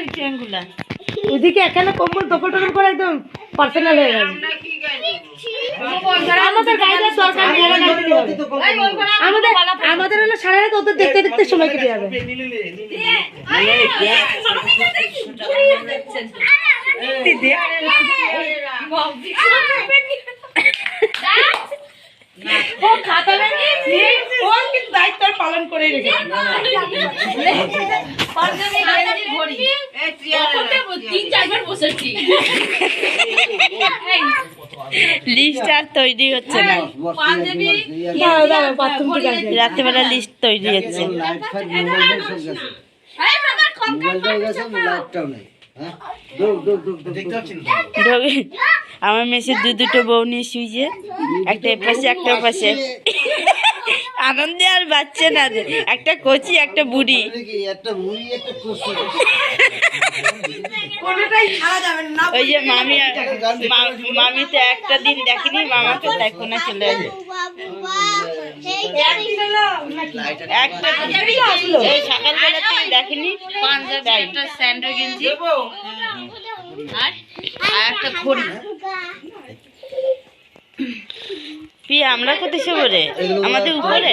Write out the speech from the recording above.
কানের চেনগুলা ওইদিকে এখানে কম্বল দখল টকল করে একদম পার্সোনাল হয়ে গেছে আমাদের গাইডের দরকার নেই ওরা গাইড দিয়ে হবে। আমাদের আমাদের হলো সারা রাত ওদের দেখতে দেখতে সময় কেটে যাবে ও খাতা নিয়ে ও কিন্তু দায়িত্ব পালন করে রেখেছে তিন চারবার বসেছি লিস্ট আর তৈরি হচ্ছে না রাত্রেবেলা লিস্ট তৈরি হচ্ছে হ্যাঁ ঢোকে- আমার মেসে দু দুটো বউ নিয়ে শুয়েছে একটা এপাশে একটা পাশে। আনন্দে আর বাচ্চা না যে। একটা কচি একটা বুড়ি। না ওই যে মামি মামি তো একটা দিন দেখেনি মামাকে তাই কোনে চলে আসে সকালবেলা দেখেনি পাঞ্জাবি একটা স্যান্ডো গেঞ্জি আর আর একটা ঘড়ি। পি আমরা কোথায় শোবো আমাদের উপরে?